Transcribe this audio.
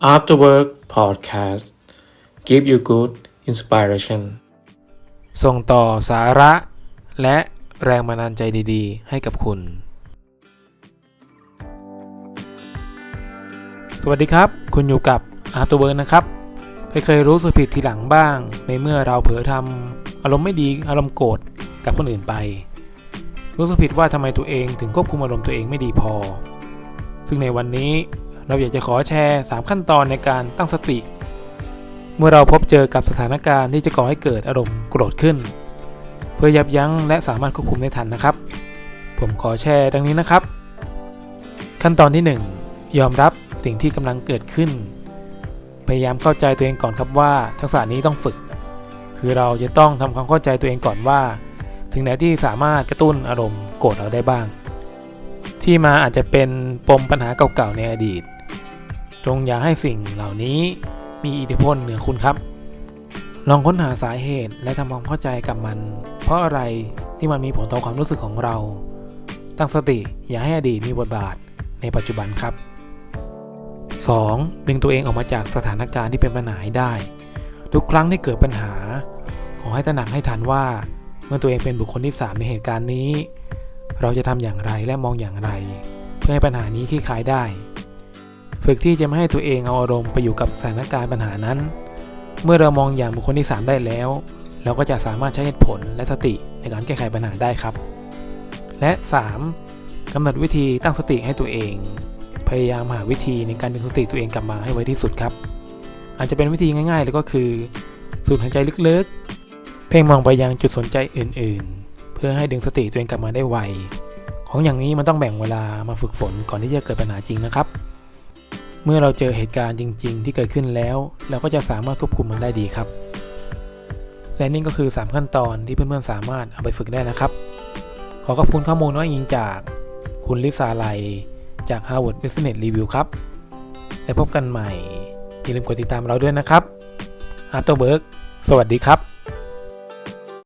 After Work Podcast Give you good inspiration ส่งต่อสาระ และแรงบันดาลใจดีๆ ให้กับคุณ สวัสดีครับ คุณอยู่กับ After Work นะครับใครเคยรู้สึกผิดทีหลังบ้าง ในเมื่อเราเผลอทำอารมณ์ไม่ดีอารมณ์โกรธกับคนอื่นไป รู้สึกผิดว่าทำไมตัวเองถึงควบคุมอารมณ์ตัวเองไม่ดีพอ ซึ่งในวันนี้ เราอยากจะขอแชร์ 3 ขั้นตอนในการตั้งสติ เมื่อเราพบเจอกับสถานการณ์ที่จะก่อให้เกิดอารมณ์โกรธขึ้น เพื่อยับยั้งและสามารถควบคุมได้ทันนะครับ ผมขอแชร์ดังนี้นะครับ ขั้นตอนที่ 1 ยอมรับสิ่งที่กำลังเกิดขึ้น พยายามเข้าใจตัวเองก่อนครับว่า ทักษะนี้ต้องฝึก คือเราจะต้องทำความเข้าใจตัวเองก่อนว่า ถึงไหนที่สามารถกระตุ้นอารมณ์โกรธเราได้บ้าง ที่มาอาจจะเป็นปมปัญหาเก่าๆในอดีต จงอย่าให้สิ่งเหล่านี้มีอิทธิพลเหนือคุณครับ ลองค้นหาสาเหตุและทำความเข้าใจกับมัน เพราะอะไรที่มันมีผลต่อความรู้สึกของเรา ตั้งสติอย่าให้อดีตมีบทบาทในปัจจุบันครับ 2. ดึงตัวเองออกมาจากสถานการณ์ที่เป็นปัญหาให้ได้ ทุกครั้งที่เกิดปัญหา ขอให้ตระหนักให้ทันว่า เมื่อตัวเองเป็นบุคคลที่ 3 ในเหตุการณ์นี้ เราจะทำอย่างไรและมองอย่างไร เพื่อให้ปัญหานี้คลี่คลายได้ ฝึกที่จะไม่ให้ตัวเองเอาอารมณ์ไปอยู่กับสถานการณ์ปัญหานั้น เมื่อเรามองอย่างบุคคลที่ 3 ได้แล้ว เราก็จะสามารถใช้เหตุผลและสติในการแก้ไขปัญหาได้ครับ และ 3. กำหนดวิธีตั้งสติให้ตัวเอง พยายามหาวิธีในการดึงสติตัวเองกลับมาให้ไวที่สุดครับ อาจจะเป็นวิธีง่ายๆเลยก็คือสูดหายใจลึกๆ เพ่งมองไปยังจุดสนใจอื่นๆ เพื่อให้ดึงสติตัวเองกลับมาได้ไว ของอย่างนี้มันต้องแบ่งเวลามาฝึกฝนก่อนที่จะเกิดปัญหาจริงนะครับ เมื่อเราเจอเหตุการณ์จริง ๆ ที่เกิดขึ้นแล้ว เราก็จะสามารถควบคุมมันได้ดีครับ และนี่ก็คือ 3 ขั้นตอนที่เพื่อนๆสามารถเอาไปฝึกได้นะครับ ขอขอบคุณข้อมูลน้อยอิงจากคุณลิซาไลจาก Harvard Business Review ครับ และพบกันใหม่ อย่าลืมกดติดตามเราด้วยนะครับ After Work สวัสดีครับ